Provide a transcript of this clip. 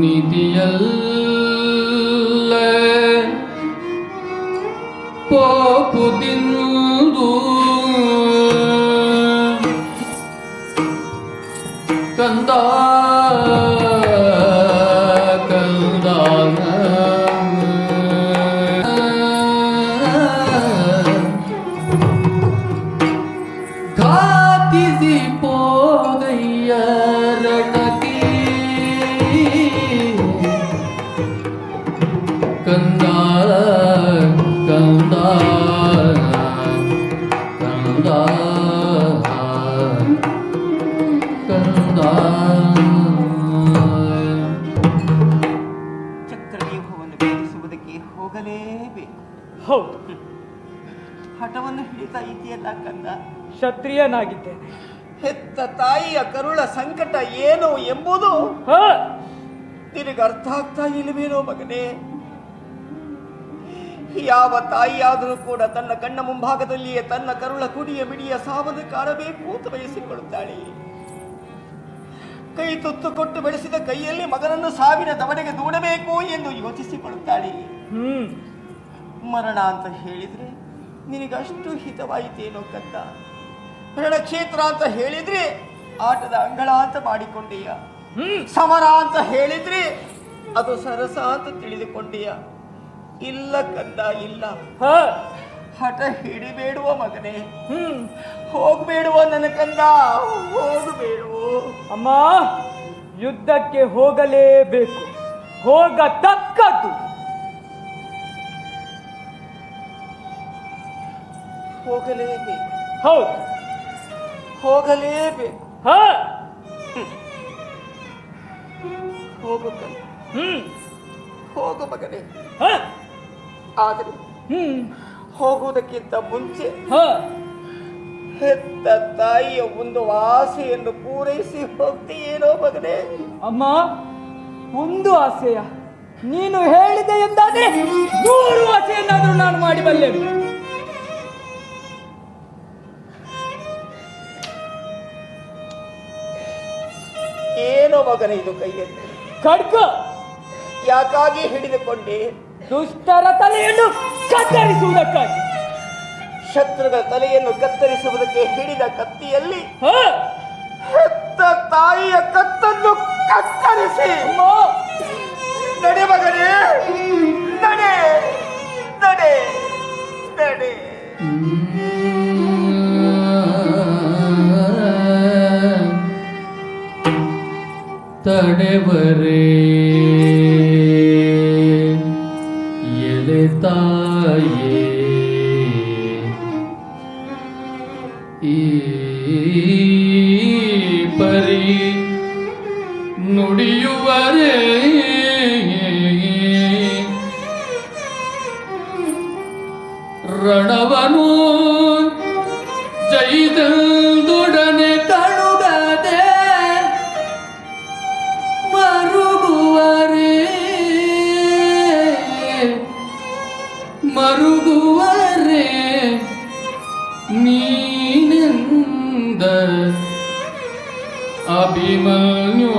നിതിയല്ല പോപുതിന്നു ಹಠವನ್ನು ಹಿಡಿತಾ ಇದೆಯಲ್ಲ ಕಂದ? ಕ್ಷತ್ರಿಯನಾಗಿದ್ದೇನೆ. ಹೆತ್ತ ತಾಯಿಯ ಕರುಳ ಸಂಕಟ ಏನು ಎಂಬುದು ಹ! ನಿನಗೆ ಅರ್ಥ ಆಗ್ತಾ ಇಲ್ಲವೇನೋ ಮಗನೇ? ಯಾವ ತಾಯಿಯಾದರೂ ಕೂಡ ತನ್ನ ಕಣ್ಣ ಮುಂಭಾಗದಲ್ಲಿಯೇ ತನ್ನ ಕರುಳ ಕುಡಿಯ ಬಿಡಿಯ ಸಾವನ್ನು ಕಾಣಬೇಕು ಅಂತ ಬಯಸಿಕೊಳ್ಳುತ್ತಾಳೆ. ಕೈ ತುತ್ತು ಕೊಟ್ಟು ಬೆಳೆಸಿದ ಕೈಯಲ್ಲಿ ಮಗನನ್ನು ಸಾವಿನ ದವಡೆಗೆ ದೂಡಬೇಕು ಎಂದು ಯೋಚಿಸಿಕೊಳ್ಳುತ್ತಾಳೆ. ಹ್ಮ್. ಮರಣ ಅಂತ ಹೇಳಿದರೆ ನಿನಗಷ್ಟು ಹಿತವಾಯಿತೇನೋ ಕಂದ? ರಣಕ್ಷೇತ್ರ ಅಂತ ಹೇಳಿದರೆ ಆಟದ ಅಂಗಳ ಅಂತ ಮಾಡಿಕೊಂಡೆಯ? ಸಮರ ಅಂತ ಹೇಳಿದರೆ ಅದು ಸರಸ ಅಂತ ತಿಳಿದುಕೊಂಡೆಯ? ಇಲ್ಲ ಕಂದ ಇಲ್ಲ. ಹ. ಹಠ ಹಿಡಿಬೇಡುವ ಮಗನೇ. ಹೋಗ್ಬೇಡುವ ನನ್ನ ಕಂದ. ಹೋಗಬೇಡುವು. ಅಮ್ಮ ಯುದ್ಧಕ್ಕೆ ಹೋಗಲೇಬೇಕು. ಹೋಗತಕ್ಕದ್ದು. ಹೋಗಲೇಬೇಕು ಹೌದು. ಹೋಗಲೇಬೇಕು ಹಾ. ಹೋಗು ಕಂದ ಹ್ಮ್. ಹೋಗು ಮಗನೇ. ಹಾ. ಆದರೆ ಹ್ಮ್. ಹೋಗುವುದಕ್ಕಿಂತ ಮುಂಚೆ ಹಾ. ಹೆತ್ತ ತಾಯಿಯ ಒಂದು ಆಸೆಯನ್ನು ಪೂರೈಸಿ ಹೋಗ್ತೀಯೇನೋ ಮಗನೇ. ಅಮ್ಮ ಒಂದು ಆಸೆಯ. ನೀನು ಹೇಳಿದೆ ಎಂದಾದ್ರೆ ನೂರು ಆಸೆಯನ್ನಾದರೂ ನಾನು ಮಾಡಿ ಬಲ್ಲೆನು? ಮಗನೇ ಇದು ಕೈಯಲ್ಲಿ. ಖಡ್ಗ ಯಾಕಾಗಿ ಹಿಡಿದುಕೊಂಡೆ? ದುಷ್ಟರ ತಲೆಯನ್ನು ಕತ್ತರಿಸುವುದಕ್ಕಾಗಿ. ಶತ್ರುಗಳ ತಲೆಯನ್ನು ಕತ್ತರಿಸುವುದಕ್ಕೆ ಹಿಡಿದ ಕತ್ತಿಯಲ್ಲಿ ಹೆತ್ತ ತಾಯಿಯ ಕತ್ತನ್ನು ಕತ್ತರಿಸಿ. ನಡೆ ಮಗನೇ ನಡೆ ನಡೆ. ஆண்டவரே. எழுத்தாயே பரி. நொடியுவரே. അഭിമന്യോ